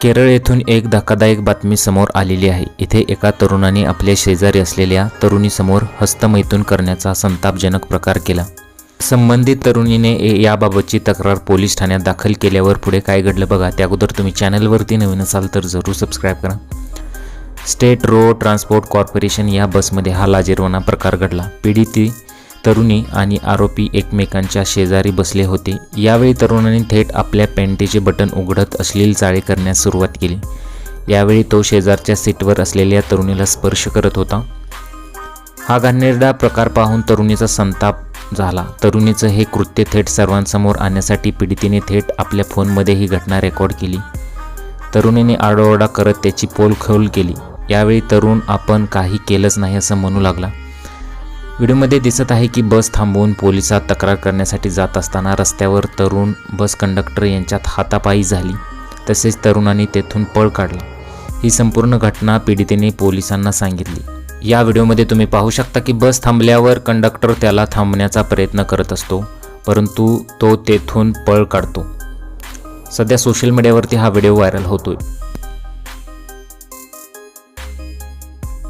केरळ येथून एक धक्कादायक बातमी समोर आलेली आहे. इथे एका तरुणाने आपल्या शेजारी असलेल्या तरुणीसमोर हस्तमैथून करण्याचा संतापजनक प्रकार केला. संबंधित तरुणीने ए- याबाबतची तक्रार पोलीस ठाण्यात दाखल केल्यावर पुढे काय घडलं बघा. त्या अगोदर तुम्ही चॅनलवरती नवीन असाल तर जरूर सबस्क्राईब करा. स्टेट रोड ट्रान्सपोर्ट कॉर्पोरेशन या बसमध्ये हा लाजिरवाना प्रकार घडला. पीडिती तरुणी आणि आरोपी एकमेकांच्या शेजारी बसले होते. यावेळी तरुणाने थेट आपल्या पॅन्टीचे बटन उघडत अश्लील चाळे करण्यास सुरुवात केली. यावेळी तो शेजारच्या सीटवर असलेल्या तरुणीला स्पर्श करत होता. हा घाणेरडा प्रकार पाहून तरुणीचा संताप झाला. तरुणीचं हे कृत्य थेट सर्वांसमोर आणण्यासाठी पीडितीने थेट आपल्या फोनमध्ये ही घटना रेकॉर्ड केली. तरुणीने आडोआडा करत त्याची पोलखोल केली. यावेळी तरुण आपण काही केलंच नाही असं म्हणू लागला. व्हिडिओमध्ये दिसत आहे की बस थांबवून पोलिसात तक्रार करण्यासाठी जात असताना रस्त्यावर तरुण बस कंडक्टर यांच्यात हातापायी झाली. तसेच तरुणाने तेथून पळ काढला. ही संपूर्ण घटना पीडितेने पोलिसांना सांगितली. या व्हिडिओमध्ये तुम्ही पाहू शकता की बस थांबल्यावर कंडक्टर त्याला थांबण्याचा प्रयत्न करत असतो परंतु तो तेथून पळ काढतो. सध्या सोशल मीडियावरती हा व्हिडिओ व्हायरल होतोय.